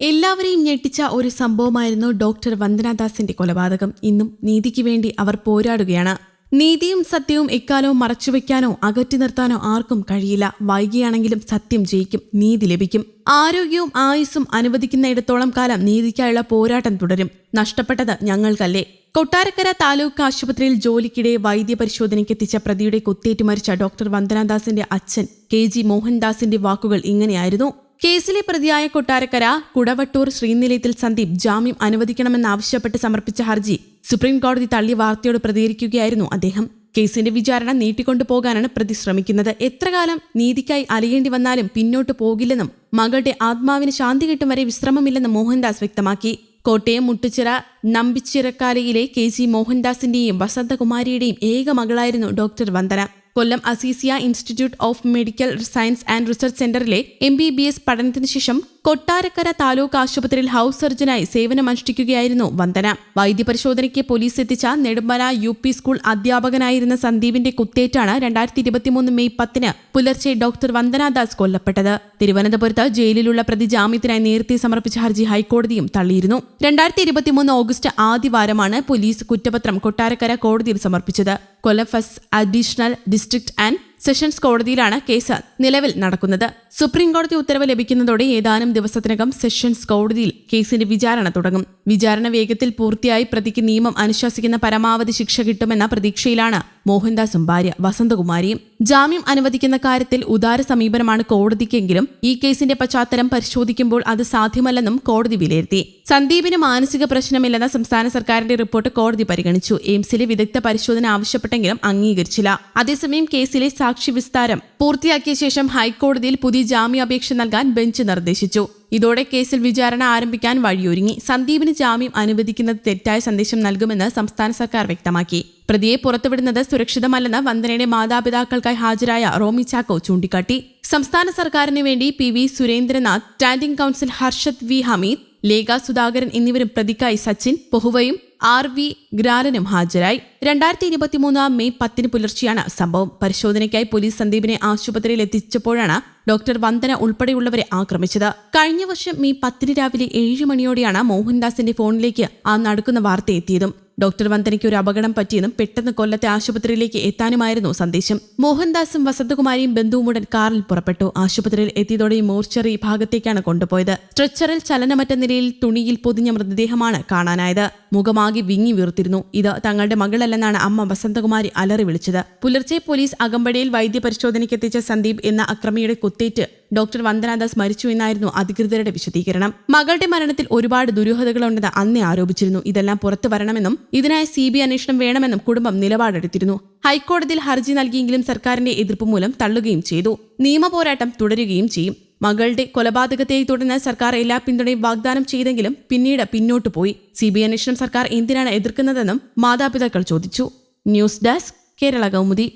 എല്ലാവരെയും ഞെട്ടിച്ച ഒരു സംഭവമായിരുന്നു ഡോക്ടർ വന്ദനാദാസിന്റെ കൊലപാതകം. ഇന്നും നീതിക്ക് വേണ്ടി അവർ പോരാടുകയാണ്. നീതിയും സത്യവും എക്കാലവും മറച്ചുവെക്കാനോ അകറ്റി നിർത്താനോ ആർക്കും കഴിയില്ല. വൈകിയാണെങ്കിലും സത്യം ജയിക്കും നീതി ലഭിക്കും. ആരോഗ്യവും ആയുസ്സും അനുവദിക്കുന്നിടത്തോളം കാലം നീതിക്കായുള്ള പോരാട്ടം തുടരും. നഷ്ടപ്പെട്ടത് ഞങ്ങൾക്കല്ലേ. കൊട്ടാരക്കര താലൂക്ക് ആശുപത്രിയിൽ ജോലിക്കിടെ വൈദ്യപരിശോധനയ്ക്ക് എത്തിച്ച പ്രതിയുടെ കുത്തേറ്റ് മരിച്ച ഡോക്ടർ വന്ദനാദാസിന്റെ അച്ഛൻ കെ ജി മോഹൻദാസിന്റെ വാക്കുകൾ ഇങ്ങനെയായിരുന്നു. കേസിലെ പ്രതിയായ കൊട്ടാരക്കര കുടവട്ടൂർ ശ്രീനിലയത്തിൽ സന്ദീപ് ജാമ്യം അനുവദിക്കണമെന്നാവശ്യപ്പെട്ട് സമർപ്പിച്ച ഹർജി സുപ്രീം കോടതി തള്ളിയ വാർത്തയോട് പ്രതികരിക്കുകയായിരുന്നു അദ്ദേഹം. കേസിന്റെ വിചാരണ നീട്ടിക്കൊണ്ടുപോകാനാണ് പ്രതി ശ്രമിക്കുന്നത്. എത്ര കാലം നീതിക്കായി അലയേണ്ടി വന്നാലും പിന്നോട്ട് പോകില്ലെന്നും മകളുടെ ആത്മാവിന് ശാന്തി കിട്ടും വരെ വിശ്രമമില്ലെന്നും മോഹൻദാസ് വ്യക്തമാക്കി. കോട്ടയം മുട്ടുച്ചിറ നമ്പിച്ചിറക്കാലയിലെ കെ ജി മോഹൻദാസിന്റെയും വസന്തകുമാരിയുടെയും ഏക മകളായിരുന്നു doctor Vandana. Kollam Azeezia institute of medical science and research സെന്ററിലെ എം ബി ബി എസ് പഠനത്തിന് ശേഷം കൊട്ടാരക്കര താലൂക്ക് ആശുപത്രിയിൽ ഹൌസ് സർജനായി സേവനമനുഷ്ഠിക്കുകയായിരുന്നു വന്ദന. വൈദ്യപരിശോധനയ്ക്ക് പോലീസ് എത്തിച്ച നെടുമ്പന യു പി സ്കൂൾ അധ്യാപകനായിരുന്ന സന്ദീപിന്റെ കുത്തേറ്റാണ് രണ്ടായിരത്തി ഇരുപത്തിമൂന്ന് മെയ് പത്തിന് പുലർച്ചെ ഡോക്ടർ വന്ദനാദാസ് കൊല്ലപ്പെട്ടത്. തിരുവനന്തപുരത്ത് ജയിലിലുള്ള പ്രതി ജാമ്യത്തിനായി നേരത്തെ സമർപ്പിച്ച ഹർജി ഹൈക്കോടതിയും തള്ളിയിരുന്നു. രണ്ടായിരത്തി ഇരുപത്തിമൂന്ന് ഓഗസ്റ്റ് ആദ്യവാരമാണ് പോലീസ് കുറ്റപത്രം കൊട്ടാരക്കര കോടതിയിൽ സമർപ്പിച്ചത്. Kollam first additional district and sessions കോടതിയിലാണ് കേസ് നിലവിൽ നടക്കുന്നത്. സുപ്രീം കോടതി ഉത്തരവ് ലഭിക്കുന്നതോടെ ഏതാനും ദിവസത്തിനകം സെഷൻസ് കോടതിയിൽ കേസിന്റെ വിചാരണ തുടങ്ങും. വിചാരണ വേഗത്തിൽ പൂർത്തിയായി പ്രതിക്ക് നിയമം അനുശാസിക്കുന്ന പരമാവധി ശിക്ഷ കിട്ടുമെന്ന പ്രതീക്ഷയിലാണ് മോഹൻദാസും ഭാര്യ വസന്തകുമാരിയും. ജാമ്യം അനുവദിക്കുന്ന കാര്യത്തിൽ ഉദാര സമീപനമാണ് കോടതിക്കെങ്കിലും ഈ കേസിന്റെ പശ്ചാത്തലം പരിശോധിക്കുമ്പോൾ അത് സാധ്യമല്ലെന്നും കോടതി വിലയിരുത്തി. സന്ദീപിന് മാനസിക പ്രശ്നമില്ലെന്ന സംസ്ഥാന സർക്കാരിന്റെ റിപ്പോർട്ട് കോടതി പരിഗണിച്ചു. എയിംസിലെ വിദഗ്ധ പരിശോധന ആവശ്യപ്പെട്ടെങ്കിലും അംഗീകരിച്ചില്ല. അതേസമയം കേസിലെ സാക്ഷി വിസ്താരം പൂർത്തിയാക്കിയ ശേഷം ഹൈക്കോടതിയിൽ പുതിയ ജാമ്യാപേക്ഷ നൽകാൻ ബെഞ്ച് നിർദ്ദേശിച്ചു. ഇതോടെ കേസിൽ വിചാരണ ആരംഭിക്കാൻ വഴിയൊരുങ്ങി. സന്ദീപിന് ജാമ്യം അനുവദിക്കുന്നത് തെറ്റായ സന്ദേശം നൽകുമെന്ന് സംസ്ഥാന സർക്കാർ വ്യക്തമാക്കി. പ്രതിയെ പുറത്തുവിടുന്നത് സുരക്ഷിതമല്ലെന്ന് വന്ദനയുടെ മാതാപിതാക്കൾക്കായി ഹാജരായ റോമി ചാക്കോ ചൂണ്ടിക്കാട്ടി. സംസ്ഥാന സർക്കാരിന് വേണ്ടി P V Surendranath standing counsel Harshad V Hameed Lekha Sudhakaran എന്നിവരും പ്രതിക്കായി സച്ചിൻ പൊഹുവയും ആർ വി ഗ്രാലനും ഹാജരായി. രണ്ടായിരത്തി ഇരുപത്തിമൂന്ന് മെയ് പത്തിന് പുലർച്ചെയാണ് സംഭവം. പരിശോധനയ്ക്കായി പോലീസ് സന്ദീപിനെ ആശുപത്രിയിൽ എത്തിച്ചപ്പോഴാണ് ഡോക്ടർ വന്ദന ഉൾപ്പെടെയുള്ളവരെ ആക്രമിച്ചത്. കഴിഞ്ഞ വർഷം മെയ് പത്തിന് രാവിലെ ഏഴ് മണിയോടെയാണ് മോഹൻദാസിന്റെ ഫോണിലേക്ക് ആ നടക്കുന്ന വാർത്ത എത്തിയതും. ഡോക്ടർ വന്ദനയ്ക്ക് ഒരു അപകടം പറ്റിയെന്നും പെട്ടെന്ന് കൊല്ലത്തെ ആശുപത്രിയിലേക്ക് എത്താനുമായിരുന്നു സന്ദേശം. മോഹൻദാസും വസന്തകുമാരിയും ബന്ധുവുമുടൻ കാറിൽ പുറപ്പെട്ടു. ആശുപത്രിയിൽ എത്തിയതോടെ മോർച്ചറി ഭാഗത്തേക്കാണ് കൊണ്ടുപോയത്. സ്ട്രെച്ചറിൽ ചലനമറ്റ നിലയിൽ തുണിയിൽ പൊതിഞ്ഞ മൃതദേഹമാണ് കാണാനായത്. മുഖമാകി വിങ്ങി വീർത്തിരുന്നു. ഇത് തങ്ങളുടെ മകളല്ലെന്നാണ് അമ്മ വസന്തകുമാരി അലറി വിളിച്ചത്. പുലർച്ചെ പോലീസ് അകമ്പടിയിൽ വൈദ്യപരിശോധനയ്ക്ക് എത്തിച്ച സന്ദീപ് എന്ന അക്രമിയുടെ കുത്തേറ്റ് ഡോക്ടർ വന്ദനാദാസ് മരിച്ചു എന്നായിരുന്നു അധികൃതരുടെ വിശദീകരണം. മകളുടെ മരണത്തിൽ ഒരുപാട് ദുരൂഹതകളുണ്ടെന്ന് അന്നേ ആരോപിച്ചിരുന്നു. ഇതെല്ലാം പുറത്തു വരണമെന്നും ഇതിനായി സി ബി അന്വേഷണം വേണമെന്നും കുടുംബം നിലപാടെടുത്തിരുന്നു. ഹൈക്കോടതിയിൽ ഹർജി നൽകിയെങ്കിലും സർക്കാരിന്റെ എതിർപ്പ് മൂലം തള്ളുകയും ചെയ്തു. നിയമപോരാട്ടം തുടരുകയും ചെയ്യും. മകളുടെ കൊലപാതകത്തെ തുടർന്ന് സർക്കാർ എല്ലാ പിന്തുണയും വാഗ്ദാനം ചെയ്തെങ്കിലും പിന്നീട് പിന്നോട്ടു പോയി. സി ബി അന്വേഷണം സർക്കാർ എന്തിനാണ് എതിർക്കുന്നതെന്നും മാതാപിതാക്കൾ ചോദിച്ചു. News desk Kerala Kaumudi.